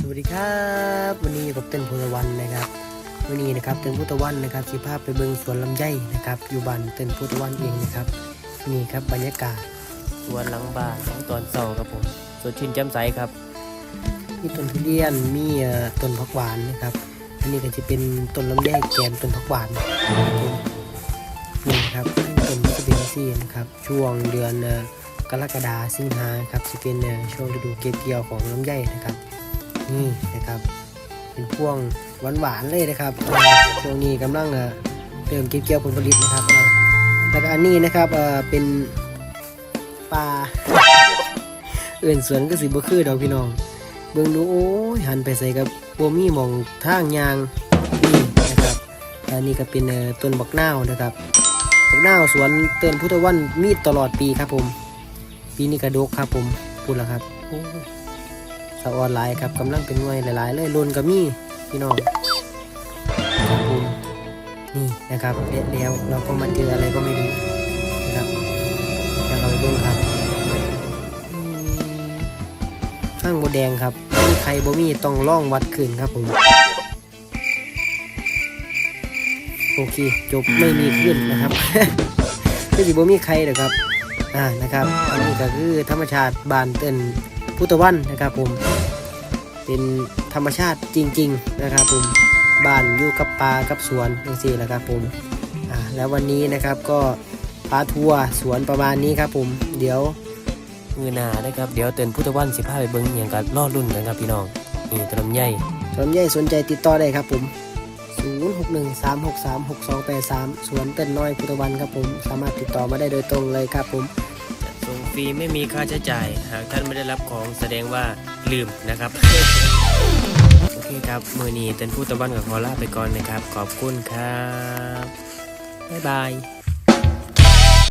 สวัสดีครับวันนี้อยู่กับเต้นพุทธวันนะครับวันนี้นะครับเต้นพุทธวันนะครับสิภาพไปเบิงสวนลำไยนะครับ อยู่บ้านเต้นพุทธวันเองนะครับนี่ครับบรรยากาศสวนหลังบ้านของตอนเสาครับผมสดชื่นแจ่มใสครับ มีต้นทุเรียนมีเอ่อต้นผักหวานนะครับอันนี้ก็จะเป็นต้นลำไยแกมต้นผักหวานนี่ครับต้นก็จะเป็นซี่นะครับช่วงเดือนกรกฎาสิงหาครับจะเป็นช่วงฤดูเก็บเกี่ยวของลำไยนะครับ นี่นะครับ เป็นพวงหวานๆเลยนะครับช่วงนี้กำลังเอ่อเริ่มเก็บเกี่ยวผลผลิตนะครับแล้วก็อันนี้นะครับเอ่อเป็นปลาเอื่นสวนก็สิบ่คือดอกพี่น้อง เบิ่งดูโอ้ยหันไปใส่กับบ่มีหมองทางยางนี่นะครับอันนี้ก็เป็นต้นบักนาวนะครับบักนาวสวนเตือนพุทธวันมีตลอดปีครับผม ปีนี้กระดกครับผมพูดแล้วครับ สะออนไลน์ครับกำลังเป็นหน่วยหลายๆ เลยลนก็มีพี่น้องครับผมนี่นะครับเด็ดแล้วเราก็มาเจออะไรก็ไม่รู้นะครับแล้วเราไปเบิ่งครับข้างโบแดงครับมีใครบ่มีต้องล่องวัดขึ้นครับผมโอเคจบไม่มีขึ้นนะครับคือสิบ่มีใครหรอครับอ่านะครับอันนี้ก็คือธรรมชาติบานเต้น พุทธวันนะครับผม เป็นธรรมชาติจริง ๆ นะครับผมบ้านอยู่กับป่ากับสวนจังซี่แหละครับผมแล้ววันนี้นะครับก็พาทัวร์สวนประมาณนี้ครับผม เดี๋ยวมือนานะครับ เดี๋ยวเตือนพุทธวันสิพาไปเบิ้งอย่างกันล่อรุ่นกันครับพี่น้องนี่ตลำใหญ่สวนใหญ่สนใจติดต่อได้ครับผม0613636283สวนเต้นน้อยพุทธวันครับผม สามารถติดต่อมาได้โดยตรงเลยครับผม ฟรีไม่มีค่าใช้จ่าย หากท่านไม่ได้รับของแสดงว่าลืมนะครับโอเคครับมือนี้เตือนพุทธวันกับคอลาไปก่อนนะครับ ขอบคุณครับ บ๊ายบาย